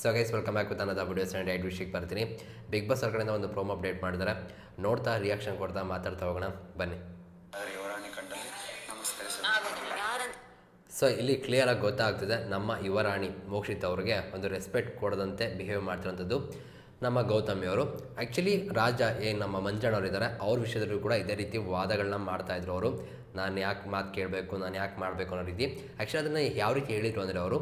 So guys welcome back with ಅನ್ನೋದು videos and ಐಡ್ ವಿಷಯಕ್ಕೆ ಬರ್ತೀನಿ. ಬಿಗ್ ಬಾಸ್ ಅವ್ರ ಕಡೆಯಿಂದ ಒಂದು ಪ್ರೋಮೋ ಅಪ್ಡೇಟ್ ಮಾಡಿದ್ದಾರೆ. ನೋಡ್ತಾ ರಿಯಾಕ್ಷನ್ ಕೊಡ್ತಾ ಮಾತಾಡ್ತಾ ಹೋಗೋಣ. ಬನ್ನಿ. ಸೊ ಇಲ್ಲಿ ಕ್ಲಿಯರಾಗಿ ಗೊತ್ತಾಗ್ತಿದೆ ನಮ್ಮ ಯುವರಾಣಿ ಮೋಕ್ಷಿತ್ ಅವ್ರಿಗೆ ಒಂದು ರೆಸ್ಪೆಕ್ಟ್ ಕೊಡದಂತೆ ಬಿಹೇವ್ ಮಾಡ್ತಿರೋಂಥದ್ದು. ನಮ್ಮ ಗೌತಮಿಯವರು ಆ್ಯಕ್ಚುಲಿ ರಾಜ ಏನು ನಮ್ಮ ಮಂಜಣ್ಣವ್ರು ಇದ್ದಾರೆ ಅವ್ರ ವಿಷಯದಲ್ಲೂ ಕೂಡ ಇದೇ ರೀತಿ ವಾದಗಳನ್ನ ಮಾಡ್ತಾಯಿದ್ರು ಅವರು. ನಾನು ಯಾಕೆ ಮಾತು ಕೇಳಬೇಕು, ನಾನು ಯಾಕೆ ಮಾಡಬೇಕು ಅನ್ನೋ ರೀತಿ. ಆ್ಯಕ್ಚುಲಿ ಅದನ್ನು ಯಾವ ರೀತಿ ಹೇಳಿದರು ಅಂದರೆ ಅವರು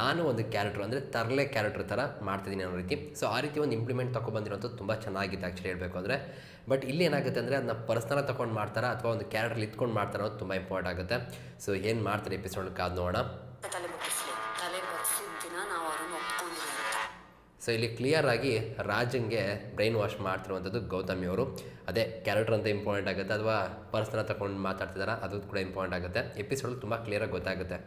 ನಾನು ಒಂದು ಕ್ಯಾರೆಕ್ಟರ್ ಅಂದರೆ ತರಲೆ ಕ್ಯಾರೆಕ್ಟರ್ ಥರ ಮಾಡ್ತಿದ್ದೀನಿ ಅನ್ನೋ ರೀತಿ. ಸೊ ಆ ರೀತಿ ಒಂದು ಇಂಪ್ಲಿಮೆಂಟ್ ತೊಗೊಬಂದಿರೋಂಥದ್ದು ತುಂಬ ಚೆನ್ನಾಗಿತ್ತು ಆ್ಯಕ್ಚುಲಿ ಹೇಳಬೇಕು ಅಂದರೆ. ಬಟ್ ಇಲ್ಲಿ ಏನಾಗುತ್ತೆ ಅಂದರೆ ಅದನ್ನ ಪರ್ಸ್ನಲ್ ತೊಗೊಂಡು ಮಾಡ್ತಾರಾ ಅಥವಾ ಒಂದು ಕ್ಯಾರೆಕ್ಟರ್ ಇತ್ಕೊಂಡು ಮಾಡ್ತಾರೋ ತುಂಬ ಇಂಪಾರ್ಟೆಂಟ್ ಆಗುತ್ತೆ. ಸೊ ಏನು ಮಾಡ್ತಾರೆ ಎಪಿಸೋಡ್ ಕಾದು ನೋಡೋಣ. ಸೊ ಇಲ್ಲಿ ಕ್ಲಿಯರ್ ಆಗಿ ರಾಜಂಗೆ ಬ್ರೈನ್ ವಾಶ್ ಮಾಡ್ತಿರುವಂಥದ್ದು ಗೌತಮಿ ಅವರು. ಅದೇ ಕ್ಯಾರೆಕ್ಟರ್ ಅಂತ ಇಂಪಾರ್ಟೆಂಟ್ ಆಗುತ್ತೆ. ಅಥವಾ ಪರ್ಸ್ನ ತಗೊಂಡು ಮಾತಾಡ್ತಿದಾರ, ಅದು ಕೂಡ ಇಂಪಾರ್ಟೆಂಟ್ ಆಗುತ್ತೆ. ಎಪಿಸೋಡ್ ತುಂಬ ಕ್ಲಿಯರಾಗಿ ಗೊತ್ತಾಗುತ್ತೆ.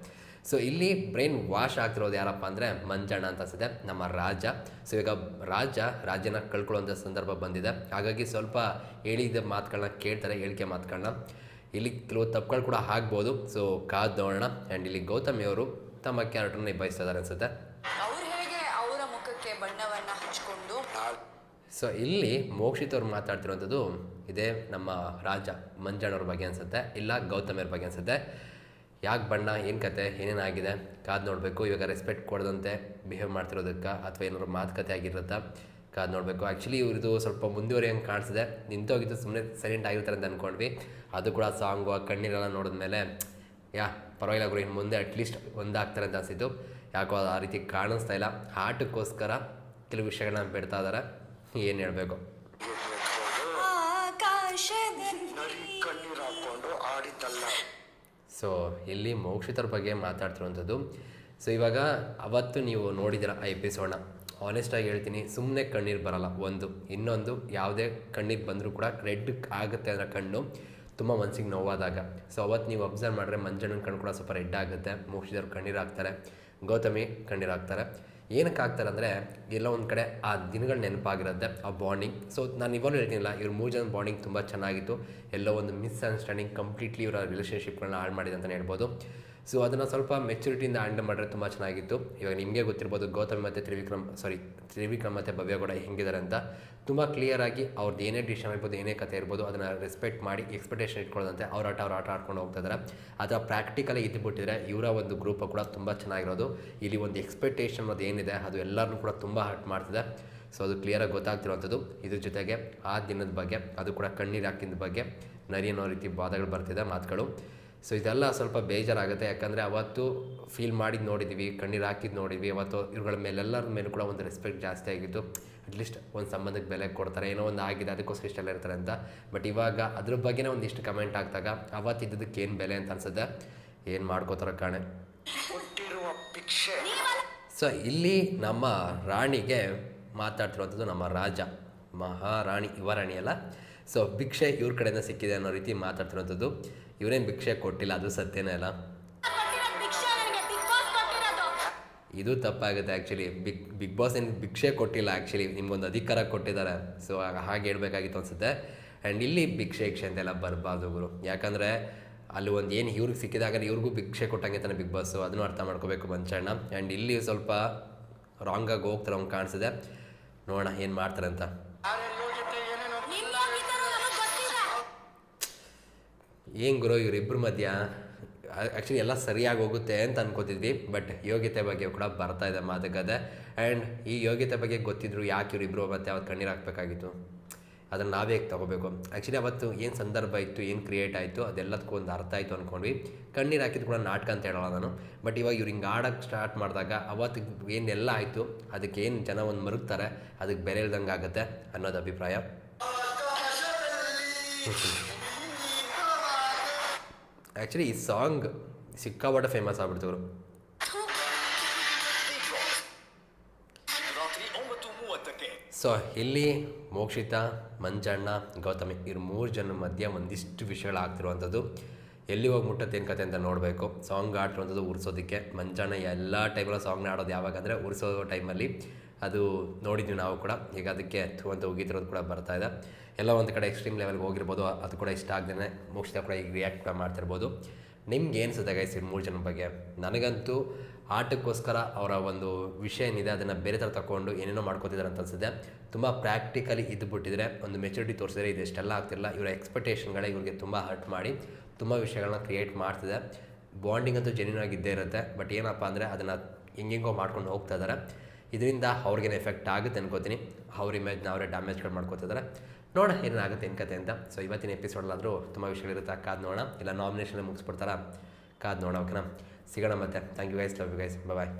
ಸೊ ಇಲ್ಲಿ ಬ್ರೈನ್ ವಾಶ್ ಆಗ್ತಿರೋದು ಯಾರಪ್ಪ ಅಂದರೆ ಮಂಜಣ್ಣ ಅಂತ ಅನ್ಸುತ್ತೆ, ನಮ್ಮ ರಾಜ. ಸೊ ಈಗ ರಾಜ ರಾಜ್ಯನ ಕಳ್ಕೊಳ್ಳುವಂಥ ಸಂದರ್ಭ ಬಂದಿದೆ. ಹಾಗಾಗಿ ಸ್ವಲ್ಪ ಹೇಳಿದ ಮಾತುಗಳನ್ನ ಕೇಳ್ತಾರೆ, ಹೇಳಿಕೆ ಮಾತುಗಳನ್ನ ಇಲ್ಲಿ ಕೆಲವು ತಪ್ಪುಗಳು ಕೂಡ ಆಗ್ಬೋದು. ಸೊ ಕಾದು ನೋಡೋಣ ಆ್ಯಂಡ್ ಇಲ್ಲಿ ಗೌತಮಿ ಅವರು ತಮ್ಮ ಕ್ಯಾರೆಕ್ಟರ್ನ ನಿಭಾಯಿಸ್ತಿದ್ದಾರೆ ಅನ್ಸುತ್ತೆ. ಹೇಗೆ ಮುಖಕ್ಕೆ ಬಣ್ಣವನ್ನ ಹಚ್ಕೊಂಡು. ಸೊ ಇಲ್ಲಿ ಮೋಕ್ಷಿತವ್ರು ಮಾತಾಡ್ತಿರುವಂಥದ್ದು ಇದೇ ನಮ್ಮ ರಾಜ ಮಂಜಣ್ಣವ್ರ ಬಗ್ಗೆ ಅನ್ಸುತ್ತೆ ಇಲ್ಲ ಗೌತಮಿಯವ್ರ ಬಗ್ಗೆ ಅನ್ಸುತ್ತೆ. ಯಾಕೆ ಬಣ್ಣ ಏನು ಕತೆ ಏನೇನಾಗಿದೆ ಕಾದು ನೋಡಬೇಕು ಇವಾಗ ರೆಸ್ಪೆಕ್ಟ್ ಕೊಡದಂತೆ ಬಿಹೇವ್ ಮಾಡ್ತಿರೋದಕ್ಕೆ ಅಥವಾ ಏನಾದ್ರು ಮಾತುಕತೆ ಆಗಿರುತ್ತಾ ಕಾದು ನೋಡಬೇಕು. ಆ್ಯಕ್ಚುಲಿ ಇವ್ರದ್ದು ಸ್ವಲ್ಪ ಮುಂದುವರಿಯಂಗೆ ಕಾಣಿಸಿದೆ. ನಿಂತೋಗಿದ್ದು ಸುಮ್ಮನೆ ಸೈಲೆಂಟ್ ಆಗಿರ್ತಾರೆ ಅಂತ ಅಂದ್ಕೊಂಡ್ವಿ ಅದು ಕೂಡ ಸಾಂಗು ಆ ಕಣ್ಣೀರೆಲ್ಲ ನೋಡಿದ್ಮೇಲೆ ಯಾ ಪರವಾಗಿಲ್ಲ ಗುರು ಇನ್ನು ಮುಂದೆ ಅಟ್ಲೀಸ್ಟ್ ಒಂದಾಗ್ತಾರೆ ಅಂತ ಅನಿಸಿದ್ದು. ಯಾಕೋ ಆ ರೀತಿ ಕಾಣಿಸ್ತಾ ಇಲ್ಲ. ಆಟಕ್ಕೋಸ್ಕರ ಕೆಲವು ವಿಷಯಗಳನ್ನ ಬಿಡ್ತಾ ಇದ್ದಾರೆ ಏನು ಹೇಳಬೇಕು? ಸೊ, ಇಲ್ಲಿ ಮೋಕ್ಷಿತರ ಬಗ್ಗೆ ಮಾತಾಡ್ತಿರುವಂಥದ್ದು. ಸೊ, ಇವಾಗ ಅವತ್ತು ನೀವು ನೋಡಿದಿರ ಆ ಎಪಿಸೋಡ್ನ ಆನೆಸ್ಟಾಗಿ ಹೇಳ್ತೀನಿ ಸುಮ್ಮನೆ ಕಣ್ಣೀರು ಬರಲ್ಲ. ಒಂದು, ಇನ್ನೊಂದು, ಯಾವುದೇ ಕಣ್ಣೀರು ಬಂದರೂ ಕೂಡ ರೆಡ್ ಆಗುತ್ತೆ ಅದರ ಕಣ್ಣು ತುಂಬ ಮನಸ್ಸಿಗೆ ನೋವಾದಾಗ. ಸೊ ಅವತ್ತು ನೀವು ಅಬ್ಸರ್ವ್ ಮಾಡಿದ್ರೆ ಮಂಜಣ್ಣನ ಕಣ್ಣು ಕೂಡ ಸ್ವಲ್ಪ ರೆಡ್ ಆಗುತ್ತೆ. ಮೋಕ್ಷಿದವ್ರು ಕಣ್ಣೀರು ಹಾಕ್ತಾರೆ. ಗೌತಮಿ ಕಣ್ಣೀರು ಹಾಕ್ತಾರೆ. ಏನಕ್ಕೆ ಆಗ್ತಾರೆ ಅಂದರೆ, ಎಲ್ಲೋ ಒಂದು ಕಡೆ ಆ ದಿನಗಳು ನೆನಪಾಗಿರುತ್ತೆ, ಆ ಬಾಂಡಿಂಗ್ ಸೊ ನಾನು ಇವಾಗಲೂ ಹೇಳ್ತೀನಿಲ್ಲ, ಇವ್ರ ಮೂರು ಜನ ಬಾಂಡಿಂಗ್ ತುಂಬ ಚೆನ್ನಾಗಿತ್ತು. ಎಲ್ಲೋ ಒಂದು ಮಿಸ್ಅಂಡರ್ಸ್ಟ್ಯಾಂಡಿಂಗ್ ಕಂಪ್ಲೀಟ್ಲಿ ಇವರ ರಿಲೇಷನ್ಶಿಪ್ಗಳನ್ನ ಹಾಳು ಮಾಡಿದೆ ಅಂತಲೇ ಹೇಳ್ಬೋದು. ಸೊ ಅದನ್ನು ಸ್ವಲ್ಪ ಮೆಚುರಿಟಿಯಿಂದ ಹ್ಯಾಂಡಲ್ ಮಾಡಿದ್ರೆ ತುಂಬ ಚೆನ್ನಾಗಿತ್ತು. ಇವಾಗ ನಿಮಗೆ ಗೊತ್ತಿರ್ಬೋದು ಗೌತಮ್ ಮತ್ತು ತ್ರಿವಿಕ್ರಮ್ ಸಾರಿ ತ್ರಿವಿಕ್ರಮ್ ಮತ್ತು ಭವ್ಯ ಕೂಡ ಹೆಂಗಿದ್ದಾರೆ ಅಂತ. ತುಂಬ ಕ್ಲಿಯರಾಗಿ ಅವ್ರದ್ದು ಏನೇ ಡಿಶನ್ ಇರ್ಬೋದು ಏನೇ ಕತೆ ಇರ್ಬೋದು ಅದನ್ನು ರೆಸ್ಪೆಕ್ಟ್ ಮಾಡಿ ಎಕ್ಸ್ಪೆಕ್ಟೇಷನ್ ಇಟ್ಕೊಳ್ಳೋದಂತೆ ಅವ್ರ ಆಟ ಅವ್ರ ಆಟ ಆಡ್ಕೊಂಡು ಹೋಗ್ತಾ ಇದ್ದಾರೆ ಅಥವಾ ಪ್ರಾಕ್ಟಿಕಲಿ ಇದ್ದುಬಿಟ್ಟಿದ್ರೆ ಇವರ ಒಂದು ಗ್ರೂಪ್ ಕೂಡ ತುಂಬ ಚೆನ್ನಾಗಿರೋದು. ಇಲ್ಲಿ ಒಂದು ಎಕ್ಸ್ಪೆಕ್ಟೇಷನ್ ಅನ್ನೋದು ಏನಿದೆ, ಅದು ಎಲ್ಲರನ್ನೂ ಕೂಡ ತುಂಬ ಹರ್ಟ್ ಮಾಡ್ತಿದೆ. ಸೊ ಅದು ಕ್ಲಿಯರಾಗಿ ಗೊತ್ತಾಗ್ತಿರುವಂಥದ್ದು ಇದ್ರ ಜೊತೆಗೆ ಆ ದಿನದ ಬಗ್ಗೆ, ಅದು ಕೂಡ ಕಣ್ಣೀರು ಹಾಕಿದ ಬಗ್ಗೆ ನರಿ ಅನ್ನೋ ರೀತಿ ವಾದಗಳು ಬರ್ತಿದೆ ಮಾತುಗಳು. ಸೊ ಇದೆಲ್ಲ ಸ್ವಲ್ಪ ಬೇಜಾರಾಗುತ್ತೆ. ಯಾಕಂದರೆ ಅವತ್ತು ಫೀಲ್ ಮಾಡಿದ್ದು ನೋಡಿದ್ವಿ ಕಣ್ಣೀರು ಹಾಕಿದ್ದು ನೋಡಿದ್ವಿ. ಅವತ್ತು ಇವುಗಳ ಮೇಲೆಲ್ಲರ ಮೇಲೆ ಕೂಡ ಒಂದು ರೆಸ್ಪೆಕ್ಟ್ ಜಾಸ್ತಿ ಆಗಿತ್ತು ಅಟ್ಲೀಸ್ಟ್ ಒಂದು ಸಂಬಂಧಕ್ಕೆ ಬೆಲೆ ಕೊಡ್ತಾರೆ. ಏನೋ ಒಂದು ಆಗಿದೆ ಅದಕ್ಕೋಸ್ಕರ ಇಷ್ಟೆಲ್ಲ ಇರ್ತಾರೆ ಅಂತ. ಬಟ್ ಇವಾಗ ಅದ್ರ ಬಗ್ಗೆನೇ ಒಂದಿಷ್ಟು ಕಮೆಂಟ್ ಆಗ್ದಾಗ ಅವತ್ತಿದ್ದದಕ್ಕೆ ಏನು ಬೆಲೆ ಅಂತ ಅನ್ಸುತ್ತೆ? ಏನು ಮಾಡ್ಕೋತಾರೆ ಕಾಣೆ. ಸೊ ಇಲ್ಲಿ ನಮ್ಮ ರಾಣಿಗೆ ಮಾತಾಡ್ತಿರುವಂಥದ್ದು ನಮ್ಮ ರಾಜ. ಮಹಾರಾಣಿ ಯುವರಾಣಿ ಅಲ್ಲ. ಸೊ ಭಿಕ್ಷೆ ಇವ್ರ ಕಡೆಯಿಂದ ಸಿಕ್ಕಿದೆ ಅನ್ನೋ ರೀತಿ ಮಾತಾಡ್ತಿರುವಂಥದ್ದು. ಇವರೇನು ಭಿಕ್ಷೆ ಕೊಟ್ಟಿಲ್ಲ, ಅದು ಸತ್ಯನೇ ಅಲ್ಲ? ಇದು ತಪ್ಪಾಗುತ್ತೆ ಆ್ಯಕ್ಚುಲಿ ಬಿಗ್ ಬಿಗ್ ಬಾಸ್ ಏನು ಭಿಕ್ಷೆ ಕೊಟ್ಟಿಲ್ಲ ಆ್ಯಕ್ಚುಲಿ ನಿಮ್ಗೊಂದು ಅಧಿಕಾರ ಕೊಟ್ಟಿದ್ದಾರೆ. ಸೊ ಹಾಗೆ ಹೇಳಬೇಕಾಗಿತ್ತು ಅನಿಸುತ್ತೆ. ಆ್ಯಂಡ್ ಇಲ್ಲಿ ಭಿಕ್ಷೆ ಇಕ್ಷೆ ಅಂತೆಲ್ಲ ಬರಬಾರ್ದು ಗುರು. ಯಾಕಂದರೆ ಅಲ್ಲಿ ಒಂದು ಏನು ಇವ್ರಿಗೆ ಸಿಕ್ಕಿದಾಗ ಇವ್ರಿಗೂ ಭಿಕ್ಷೆ ಕೊಟ್ಟಂಗೆ ತಾನೆ ಬಿಗ್ ಬಾಸು ಅದನ್ನು ಅರ್ಥ ಮಾಡ್ಕೋಬೇಕು ಮಂಚಣ್ಣ. ಆ್ಯಂಡ್ ಇಲ್ಲಿ ಸ್ವಲ್ಪ ರಾಂಗಾಗಿ ಹೋಗ್ತಾರೆ, ಅವ್ನು ಕಾಣಿಸಿದೆ. ನೋಡೋಣ ಏನು ಮಾಡ್ತಾರೆ ಅಂತ ಯಾರೆಲ್ಲ ಯೋಗ್ಯತೆ ಏನೇನೋ ಏನು ಗುರು ಇವರಿಬ್ಬರ ಮಧ್ಯ ಆ್ಯಕ್ಚುಲಿ ಎಲ್ಲ ಸರಿಯಾಗಿ ಹೋಗುತ್ತೆ ಅಂತ ಅನ್ಕೋತಿದ್ವಿ ಬಟ್ ಯೋಗ್ಯತೆ ಬಗ್ಗೆ ಕೂಡ ಬರ್ತಾ ಇದೆ ಮಾತುಕತೆ ಆ್ಯಂಡ್ ಈ ಯೋಗ್ಯತೆ ಬಗ್ಗೆ ಗೊತ್ತಿದ್ರು ಯಾಕೆ ಇವರಿಬ್ಬರು ಮತ್ತೆ ಅವತ್ತು ಕಣ್ಣೀರು ಹಾಕಬೇಕಾಗಿತ್ತು? ಅದನ್ನು ನಾವೇ ಹೇಗೆ ತೊಗೋಬೇಕು? ಆ್ಯಕ್ಚುಲಿ ಅವತ್ತು ಏನು ಸಂದರ್ಭ ಇತ್ತು ಏನು ಕ್ರಿಯೇಟ್ ಆಯಿತು ಅದೆಲ್ಲದಕ್ಕೂ ಒಂದು ಅರ್ಥ ಆಯಿತು ಅಂದ್ಕೊಂಡ್ವಿ ಕಣ್ಣೀರು ಹಾಕಿದ್ದು ಕೂಡ ನಾಟಕ ಅಂತ ಹೇಳೋಲ್ಲ ನಾನು ಬಟ್ ಇವಾಗ ಇವ್ರು ಹಿಂಗೆ ಆಡೋಕ್ಕೆ ಸ್ಟಾರ್ಟ್ ಮಾಡಿದಾಗ ಅವತ್ತು ಏನೆಲ್ಲ ಆಯಿತು ಅದಕ್ಕೆ ಏನು ಜನ ಒಂದು ಮರುಗ್ತಾರೆ ಅದಕ್ಕೆ ಬೆಲೆ ಇಲ್ದಂಗೆ ಆಗುತ್ತೆ ಅನ್ನೋದು ಅಭಿಪ್ರಾಯ. ಆ್ಯಕ್ಚುಲಿ ಈ ಸಾಂಗ್ ಸಿಕ್ಕಾಪಟ್ಟೆ ಫೇಮಸ್ ಆಗ್ಬಿಡ್ತು ಅವರು ರಾತ್ರಿ ಸೊ ಇಲ್ಲಿ ಮೋಕ್ಷಿತ, ಮಂಜಣ್ಣ, ಗೌತಮಿ ಇವ್ರ ಮೂರು ಜನ ಮಧ್ಯೆ ಒಂದಿಷ್ಟು ವಿಷಯಗಳು ಆಗ್ತಿರುವಂಥದ್ದು. ಎಲ್ಲಿ ಹೋಗಿ ಮುಟ್ಟತ್ತೆ ಏನು ಕತೆ ಅಂತ ನೋಡಬೇಕು. ಸಾಂಗ್ ಆಡ್ತಿರುವಂಥದ್ದು ಉರ್ಸೋದಕ್ಕೆ. ಮಂಜಣ್ಣ ಎಲ್ಲ ಟೈಮಲ್ಲೂ ಸಾಂಗ್ನ ಆಡೋದು ಯಾವಾಗ ಅಂದರೆ ಉರ್ಸೋ ಟೈಮಲ್ಲಿ ಅದು ನೋಡಿದ್ವಿ ನಾವು ಕೂಡ. ಈಗ ಅದಕ್ಕೆ ಥೂ ಅಂತ ಹೋಗಿದ್ರೋದು ಕೂಡ ಬರ್ತಾ ಇದೆ. ಎಲ್ಲ ಒಂದು ಕಡೆ ಎಕ್ಸ್ಟ್ರೀಮ್ ಲೆವೆಲ್ಗೆ ಹೋಗಿರ್ಬೋದು. ಅದು ಕೂಡ ಇಷ್ಟ ಆಗದೇ ಮೋಕ್ಷಿತ ಕೂಡ ಈಗ ರಿಯಾಕ್ಟ್ ಕೂಡ ಮಾಡ್ತಿರ್ಬೋದು. ನಿಮ್ಗೆ ಏನು ಅನಿಸುತ್ತೆ ಗೈಸ್ ಈ ಮೂರು ಜನ ಬಗ್ಗೆ? ನನಗಂತೂ ಆಟಕ್ಕೋಸ್ಕರ ಅವರ ಒಂದು ವಿಷಯ ಏನಿದೆ, ಅದನ್ನು ಬೇರೆ ಥರ ತಗೊಂಡು ಏನೇನೋ ಮಾಡ್ಕೋತಿದ್ದಾರೆ ಅಂತ ಅನ್ಸುತ್ತೆ. ತುಂಬ ಪ್ರಾಕ್ಟಿಕಲಿ ಇದ್ದುಬಿಟ್ಟಿದ್ರೆ ಒಂದು ಮೆಚುರಿಟಿ ತೋರಿಸಿದ್ರೆ ಇದೆಷ್ಟೆಲ್ಲ ಆಗ್ತಿಲ್ಲ ಇವರ ಎಕ್ಸ್ಪೆಕ್ಟೇಷನ್ಗಳೇ ಇವರಿಗೆ ತುಂಬ ಹರ್ಟ್ ಮಾಡಿ, ತುಂಬ ವಿಷಯಗಳನ್ನ ಕ್ರಿಯೇಟ್ ಮಾಡ್ತಿದೆ. ಬಾಂಡಿಂಗ್ ಅಂತೂ ಜೆನ್ಯೂನ್ ಆಗಿದ್ದೇ ಇರುತ್ತೆ. ಬಟ್ ಏನಪ್ಪ ಅಂದರೆ ಅದನ್ನು ಹೆಂಗೆಂಗೋ ಮಾಡ್ಕೊಂಡು ಹೋಗ್ತಾ ಇದ್ದಾರೆ. ಇದರಿಂದ ಅವ್ರಿಗೇನು ಎಫೆಕ್ಟ್ ಆಗುತ್ತೆ ಅನ್ಕೋತೀನಿ. ಅವ್ರ ಇಮೇಜ್ನ ಅವರೇ ಡ್ಯಾಮೇಜ್ಗಳು ಮಾಡ್ಕೋತಿದ್ದಾರೆ ನೋಡೋಣ ಏನಾಗುತ್ತೆ ಏನು ಕತೆ ಅಂತ. ಸೊ ಇವತ್ತಿನ ಎಪಿಸೋಡಲ್ಲಾದರೂ ತುಂಬ ವಿಷಯಗಳಿರುತ್ತೆ ಕಾದು ನೋಡೋಣ. ಇಲ್ಲ ನಾಮಿನೇಷನ್ ಮುಗಿಸ್ಬಿಡ್ತಾರ? ಕಾದು ನೋಡೋಣ ಓಕೆನಾ ಸಿಗೋಣ ಮತ್ತೆ. Thank you guys love you guys bye